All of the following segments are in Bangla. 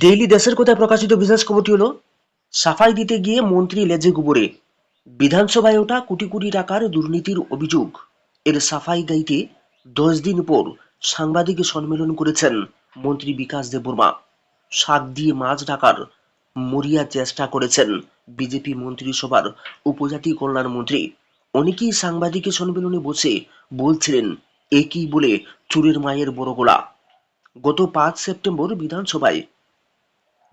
ডেইলি দেশের কোথায় প্রকাশিত? বিশেষ খবরটি হলো, সাফাই দিতে গিয়ে মন্ত্রী লেজে গুবরে। বিধানসভায় ওঠা কোটি কোটি টাকার দুর্নীতির অভিযোগ। এর সাফাই গাইতে দশ দিন পর সাংবাদিক সম্মেলন করেছেন মন্ত্রী বিকাশ দেববর্মা। শাক দিয়ে মাছ ঢাকার মরিয়া চেষ্টা করেছেন বিজেপি মন্ত্রিসভার উপজাতি কল্যাণ মন্ত্রী। অনেকেই সাংবাদিক সম্মেলনে বসে বলছিলেন একই বলে চুরের মায়ের বড় গোলা গত পাঁচ সেপ্টেম্বর বিধানসভায়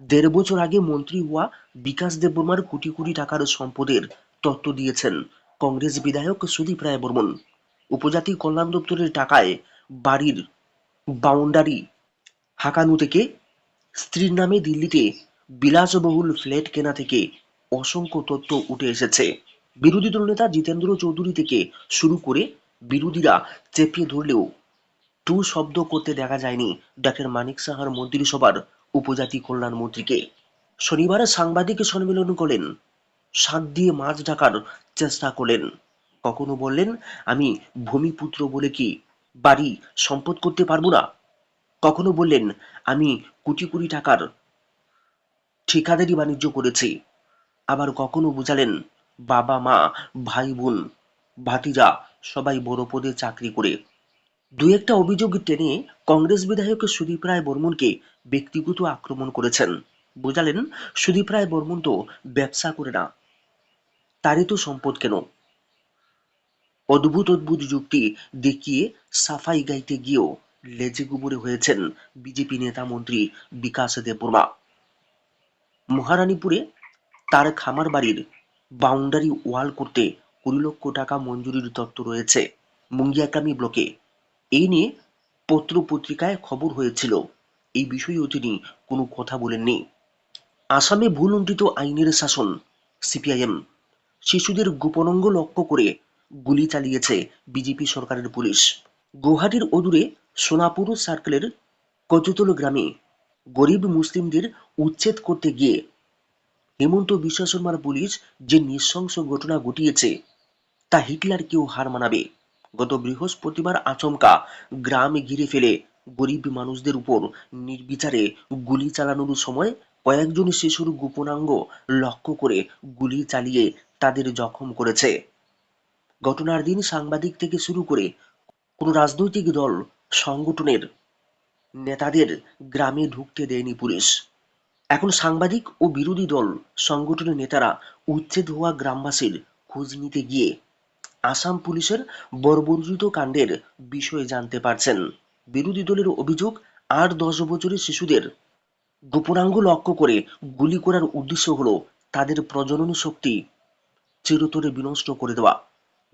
দেড় বছর আগে মন্ত্রী হওয়া বিকাশ দেববর্মার কোটি কোটি টাকার সম্পদের তত্ত্ব দিয়েছেন কংগ্রেস বিধায়ক সুদীপ রায় বর্মন। উপজাতি কল্যাণ দপ্তরের টাকায় বাড়ির বাউন্ডারি হাঁকানো থেকে স্ত্রীর নামে দিল্লিতে বিলাসবহুল ফ্ল্যাট কেনা থেকে অসংখ্য তথ্য উঠে এসেছে। বিরোধী দলনেতা জিতেন্দ্র চৌধুরী থেকে শুরু করে বিরোধীরা চেপিয়ে ধরলেও টু শব্দ করতে দেখা যায়নি। ডক্টর মানিক সাহার মন্ত্রিসভার উপজাতি কল্যাণ মন্ত্রীকে। শনিবার সাংবাদিক সম্মেলন করলেন। শাক দিয়ে মাছ ঢাকার চেষ্টা করলেন। কখনো বললেন, আমি ভূমিপুত্র বলে কি বাড়ি সম্পদ করতে পারব না? কখনো বললেন, আমি কোটি কোটি টাকার ঠিকাদারি বাণিজ্য করেছি। আবার কখনো বুঝালেন, বাবা, মা, ভাই, বোন, ভাতিজা সবাই বড় পদে চাকরি করে দু একটা অভিযোগ টেনে কংগ্রেস বিধায়ক সুদীপ রায় বর্মনকে ব্যক্তিগত আক্রমণ করেছেন। বোঝালেন, সুদীপ রায় বর্মন তো ব্যবসা করে না। তারই তো সম্পদ কেন? অদ্ভুত অদ্ভুত যুক্তি দেখিয়ে সাফাই গাইতে গিয়েও লেজে গুবরে হয়েছেন বিজেপি নেতা মন্ত্রী বিকাশ দেববর্মা। মহারানীপুরে তার খামার বাড়ির বাউন্ডারি ওয়াল করতে কুড়ি লক্ষ টাকা মঞ্জুরির তত্ত্ব রয়েছে। মুঙ্গিয়াকামি ব্লকে এই নিয়ে পত্র পত্রিকায় খবর হয়েছিল। এই বিষয়েও তিনি কোনো কথা বলেননি। আসামে ভুলুণ্ঠিত আইনের শাসন, সিপিআইএম। শিশুদের গোপনঙ্গ লক্ষ্য করে গুলি চালিয়েছে বিজেপি সরকারের পুলিশ। গুয়াহাটির অদূরে সোনাপুর সার্কেলের কচুতল গ্রামে গরিব মুসলিমদের উচ্ছেদ করতে গিয়ে হেমন্ত বিশ্ব শর্মার পুলিশ যে নৃশংস ঘটনা ঘটিয়েছে, তা হিটলারকেও হার মানাবে। গত বৃহস্পতিবার আচমকা গ্রামে ঘিরে ফেলে গরিব মানুষদের উপর নির্বিচারে গুলি চালানোর সময় কয়েকজন শিশুর গোপনাঙ্গ লক্ষ্য করে গুলি চালিয়ে তাদের জখম করেছে। ঘটনার দিন সাংবাদিক থেকে শুরু করে কোনো রাজনৈতিক দল, সংগঠনের নেতাদের গ্রামে ঢুকতে দেয়নি পুলিশ। এখন সাংবাদিক ও বিরোধী দল, সংগঠনের নেতারা উচ্ছেদ হওয়া গ্রামবাসীর খোঁজ নিতে গিয়ে আসাম পুলিশের বর্বরচিত কাণ্ডের বিষয়ে জানতে পারছেন। বিরোধী দলের অভিযোগ, আট দশ বছরের শিশুদের গোপনাঙ্গ লক্ষ্য করে গুলি করার উদ্দেশ্য হলো তাদের প্রজনন শক্তি, চিরতরে বিনষ্ট করে দেওয়া।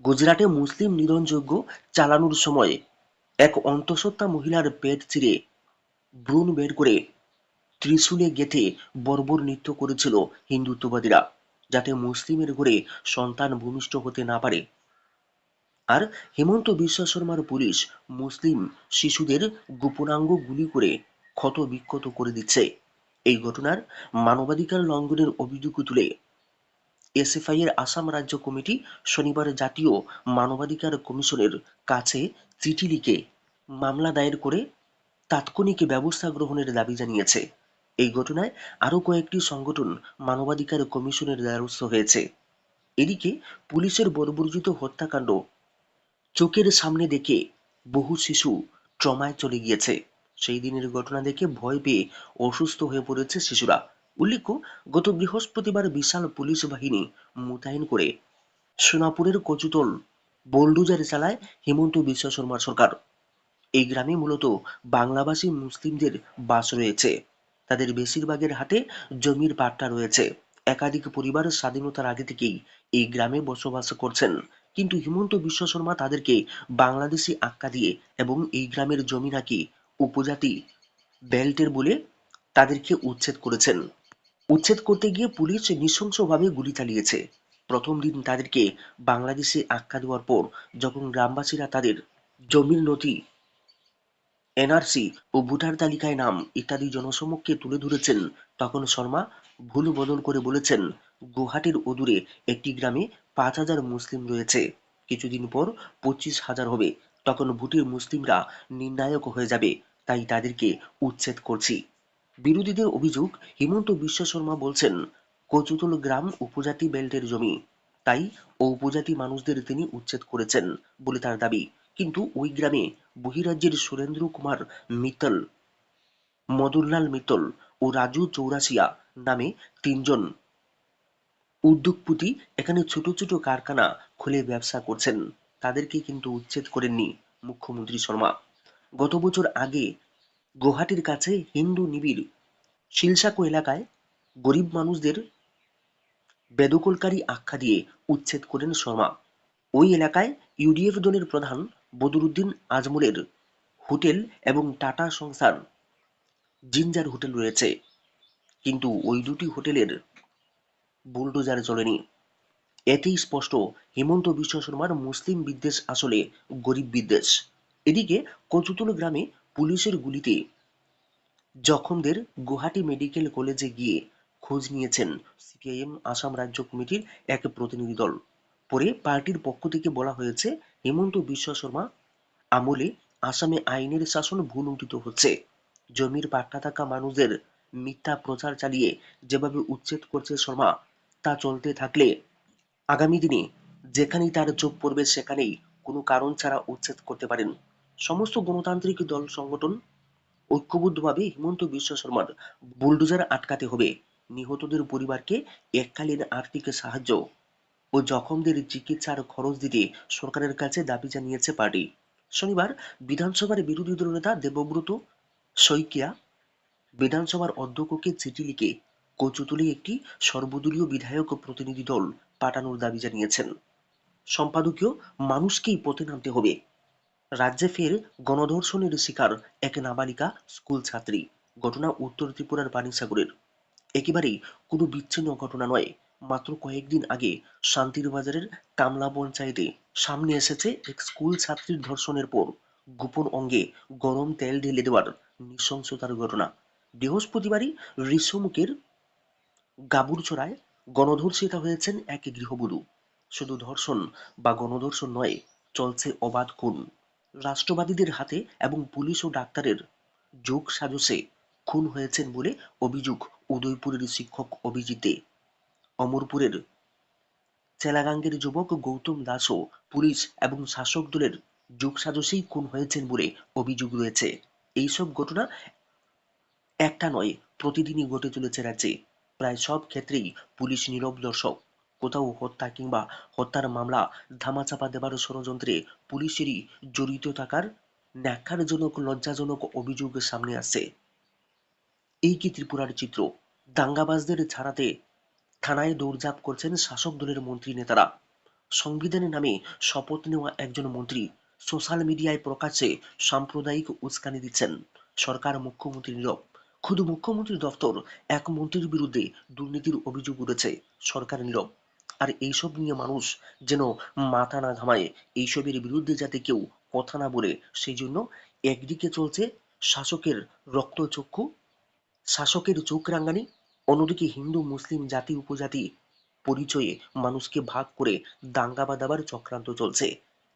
গুজরাটে মুসলিম নিধনযজ্ঞ চালানোর সময় এক অন্তঃসত্ত্বা মহিলার পেট চিরে ভ্রূণ বের করে ত্রিশূলে গেঁথে বর্বর নৃত্য করেছিল হিন্দুত্ববাদীরা, যাতে মুসলিমের ঘরে সন্তান ভূমিষ্ঠ হতে না পারে। আর হেমন্ত বিশ্ব শর্মার পুলিশ মুসলিম শিশুদের গোপনাঙ্গ গুলি করে ক্ষত বিক্ষত করে দিচ্ছে। এই ঘটনার মানবাধিকার লঙ্ঘনের অভিযোগ তুলে এসএফআই এর আসাম রাজ্য কমিটি শনিবার জাতীয় মানবাধিকার কমিশনের কাছে চিঠি লিখে মামলা দায়ের করে তাৎক্ষণিক ব্যবস্থা গ্রহণের দাবি জানিয়েছে। এই ঘটনায় আরও কয়েকটি সংগঠন মানবাধিকার কমিশনের দ্বারস্থ হয়েছে। এদিকে পুলিশের বর্বরচিত হত্যাকাণ্ড চোখের সামনে দেখে বহু শিশু ট্রমায় চলে গিয়েছে। সেই দিনের ঘটনা দেখে ভয় পেয়ে অসুস্থ হয়ে পড়েছে শিশুরা। উল্লেখ্য, গত বৃহস্পতিবার বিশাল পুলিশ বাহিনী মোতায়েন করে সোনাপুরের কচুতল বোলডুজার চালায় হেমন্ত বিশ্ব শর্মার সরকার। এই গ্রামে মূলত বাংলাভাষী মুসলিমদের বাস রয়েছে। তাদের বেশিরভাগের হাতে জমির পাট্টা রয়েছে। একাধিক পরিবার স্বাধীনতার আগে থেকেই এই গ্রামে বসবাস করছেন। কিন্তু হিমন্ত বিশ্ব শর্মা তাদেরকে বাংলাদেশি আখ্যা দিয়ে এবং এই গ্রামের জমি নাকি উপজাতি বেল্টের বলে তাদেরকে উচ্ছেদ করেছেন। উচ্ছেদ করতে গিয়ে পুলিশ নৃশংসভাবে গুলি চালিয়েছে। প্রথম দিন তাদেরকে বাংলাদেশে আখ্যা দেওয়ার পর যখন গ্রামবাসীরা তাদের জমির নথি, এনআরসি ও ভোটার তালিকায় নাম ইত্যাদি জনসমক্ষে তুলে ধরেছেন, তখন শর্মা ভুল বদল করে বলেছেন গুহাটির অদূরে একটি গ্রামে পাঁচ হাজার মুসলিম রয়েছে। কিছুদিন পর পঁচিশ হাজার হবে। তখন ভোটের মুসলিমরা নির্ণায়ক হয়ে যাবে। তাই তাদেরকে উচ্ছেদ করছি। বিরোধীদের অভিযোগ, হিমন্ত বিশ্ব শর্মা বলছেন, কচুতল গ্রাম উপজাতি বেল্টের জমি। তাই ও উপজাতি মানুষদের তিনি উচ্ছেদ করেছেন বলে তার দাবি। কিন্তু ওই গ্রামে বহিরাজ্যের সুরেন্দ্র কুমার মিত্তল, মদনলাল মিত্তল ও রাজু চৌরাসিয়া নামে তিনজন উদ্যোগপতি এখানে ছোট ছোট কারখানা খুলে ব্যবসা করছেন। তাদেরকে কিন্তু উচ্ছেদ করেননি মুখ্যমন্ত্রী শর্মা। গত বছর আগে গুয়াহাটির কাছে হিন্দু নিবিড় শিলসাকো এলাকায় গরিব মানুষদের বেদকলকারী আখ্যা দিয়ে উচ্ছেদ করেন শর্মা। ওই এলাকায় ইউডিএফ দলের প্রধান বদরুদ্দিন আজমলের হোটেল এবং টাটা সংস্থার জিঞ্জার হোটেল রয়েছে। কিন্তু ওই দুটি হোটেলের বুলডোজার চলেনি এতেই স্পষ্ট, হেমন্ত বিশ্ব শর্মার মুসলিম বিদ্বেষ আসলে গরিব বিদ্বেষ। এদিকে কচুতুল গ্রামে পুলিশের গুলিতে জখমদের গুয়াহাটি মেডিকেল কলেজে গিয়ে খোঁজ নিয়েছেন সিপিআইএম আসাম রাজ্য কমিটির এক প্রতিনিধি দল। পরে পার্টির পক্ষ থেকে বলা হয়েছে, হেমন্ত বিশ্ব শর্মা আমলে আসামে আইনের শাসন ভুলুণ্ঠিত হচ্ছে। জমির পাট্টা থাকা মানুষদের মিথ্যা প্রচার চালিয়ে যেভাবে উচ্ছেদ করছে শর্মা তা চলতে থাকলে আগামী দিনে যেখানেই তার চোখ পড়বে সেখানেই কোনো কারণ ছাড়া উচ্ছেদ করতে পারেন। সমস্ত গণতান্ত্রিক দল সংগঠন ঐক্যবদ্ধভাবে হিমন্ত বিশ্ব শর্মার বুলডোজার আটকাতে হবে। নিহতদের পরিবারকে এককালীন আর্থিক সাহায্য ও জখমদের চিকিৎসার খরচ দিতে সরকারের কাছে দাবি জানিয়েছে পার্টি। শনিবার বিধানসভার বিরোধী দলনেতা দেবব্রত শইকিয়া বিধানসভার অধ্যক্ষকে চিঠি লিখে কচুতলে একটি সর্বদলীয় বিধায়ক ও প্রতিনিধি দল পাঠানোর দাবি জানিয়েছেন। সম্পাদকীয় মানুষকেই পথে নামতে হবে। রাজ্যে ফের গণধর্ষণের শিকার এক নাবালিকা স্কুল ছাত্রী। ঘটনা উত্তর ত্রিপুরার পানিসাগরের। একেবারেই কোনো বিচ্ছিন্ন ঘটনা নয়। মাত্র কয়েকদিন আগে শান্তির বাজারের কামলা পঞ্চায়েতে সামনে এসেছে এক স্কুল ছাত্রীর ধর্ষণের পর। গোপন অঙ্গে গরম তেল ঢেলে দেওয়ার নৃশংসতার ঘটনা। বৃহস্পতিবারই ঋষমুখের গাবুরচড়ায় গণধর্ষিতা হয়েছেন এক গৃহবধূ। শুধু ধর্ষণ বা গণধর্ষণ নয়, চলছে অবাধ খুন। রাষ্ট্রবাদীদের হাতে এবং পুলিশ ও ডাক্তারের যোগ সাজসে খুন হয়েছেন বলে অভিযোগ উদয়পুরের শিক্ষক অভিজিৎ দে অমরপুরের চেলাগাঙ্গের যুবক গৌতম দাসও পুলিশ এবং শাসক দলের যোগ সাজসেই খুন হয়েছেন বলে অভিযোগ রয়েছে। এইসব ঘটনা একটা নয়, প্রতিদিনই ঘটে চলেছে রাজ্যে। প্রায় সব ক্ষেত্রেই পুলিশ নীরব দর্শক। কোথাও হত্যা কিংবা হত্যার মামলা ধামাচাপা দেবার ষড়যন্ত্রে পুলিশেরই জড়িত থাকার ন্যাক্কারজনক, লজ্জাজনক অভিযোগ সামনে আসছে। এই কি ত্রিপুরার চিত্র? দাঙ্গাবাজদের ছাড়াতে থানায় দৌড়ঝাঁপ করছেন শাসক দলের মন্ত্রী নেতারা। সংবিধানের নামে শপথ নেওয়া একজন মন্ত্রী সোশ্যাল মিডিয়ায় প্রকাশ্যে সাম্প্রদায়িক উস্কানি দিচ্ছেন। সরকার মুখ্যমন্ত্রী নীরব। খুদ মুখ্যমন্ত্রী দফতর এক মন্ত্রীর বিরুদ্ধে দুর্নীতির অভিযোগ উঠেছে সরকার নীরব। আর এইসব নিয়ে মানুষ যেন মাথা না ঘামায়, এইসবের বিরুদ্ধে যাতে কেউ কথা না বলে, সেই জন্য একদিকে চলছে শাসকের রক্তচক্ষু, শাসকের চোখ রাঙ্গানি অন্যদিকে হিন্দু, মুসলিম জাতি, উপজাতি পরিচয়ে মানুষকে ভাগ করে দাঙ্গা বাঁধাবার চক্রান্ত চলছে।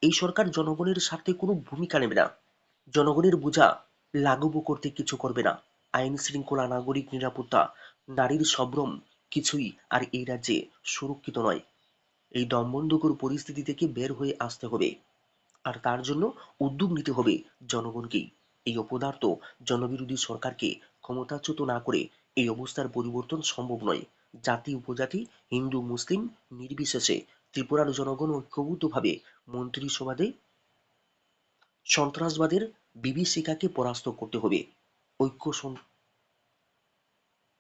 এই সরকার জনগণের স্বার্থে কোনো ভূমিকা নেবে না। জনগণের বোঝা লাঘব করতে কিছু করবে না। আইন শৃঙ্খলা নাগরিক নিরাপত্তা, নারীর সভ্রম কিছুই আর এই রাজ্যে সুরক্ষিত নয়। এই দমবন্ধকর পরিস্থিতি থেকে বের হয়ে আসতে হবে। আর তার জন্য উদ্যোগ নিতে হবে জনগণকেই। এই অপদার্থ জনবিরোধী সরকারকে ক্ষমতাচ্যুত না করে এই অবস্থার পরিবর্তন সম্ভব নয়। জাতি, উপজাতি, হিন্দু, মুসলিম, নির্বিশেষে ত্রিপুরার জনগণ ঐক্যবদ্ধভাবে মন্ত্রিসভাতে সন্ত্রাসবাদের বিভীষিকাকে পরাস্ত করতে হবে। ঐক্য সম-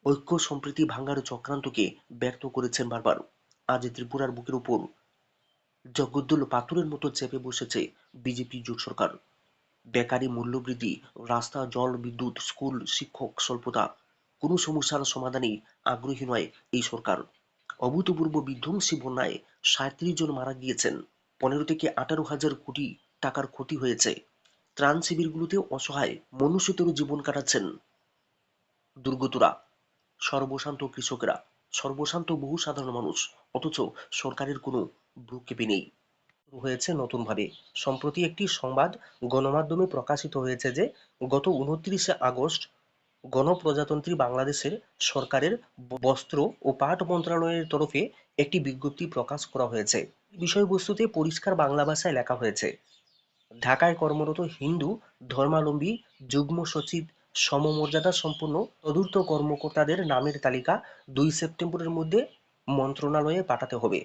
ঐক্য সম্প্রীতি ভাঙার চক্রান্তকে ব্যর্থ করেছেন বারবার। আজ ত্রিপুরার বুকের উপর জগদ্দল পাথরের মতো চেপে বসেছে বিজেপি জোট সরকার। বেকারি মূল্যবৃদ্ধি, রাস্তা, জল, বিদ্যুৎ, স্কুল, শিক্ষক স্বল্পতা, কোনো সমস্যার সমাধানে আগ্রহী নয় এই সরকার। অভূতপূর্ব বিধ্বংসী বন্যায় সাঁত্রিশ জন মারা গিয়েছেন। পনেরো থেকে আঠারো হাজার কোটি টাকার ক্ষতি হয়েছে। ত্রাণ শিবিরগুলোতে অসহায় মনুষ্যতর জীবন কাটাচ্ছেন দুর্গতরা। সর্বশান্ত কৃষকেরা, সর্বশান্ত বহু সাধারণ মানুষ, অথচ সরকারের কোনো ভ্রুক্ষেপে নেই। হয়েছে নতুনভাবে। সম্প্রতি একটি সংবাদ গণমাধ্যমে প্রকাশিত হয়েছে যে, গত উনত্রিশে আগস্ট গণপ্রজাতন্ত্রী বাংলাদেশের সরকারের বস্ত্র ও পাট মন্ত্রণালয়ের তরফে একটি বিজ্ঞপ্তি প্রকাশ করা হয়েছে। বিষয়বস্তুতে পরিষ্কার বাংলা ভাষায় লেখা হয়েছে ঢাকায় কর্মরত হিন্দু, ধর্মাবলম্বী, যুগ্ম সচিব, সমমর্যাদা সম্পন্ন চতুর্থ কর্মকর্তাদের নামের তালিকা দুই সেপ্টেম্বরের মধ্যে মন্ত্রণালয়ে পাঠাতে হবে।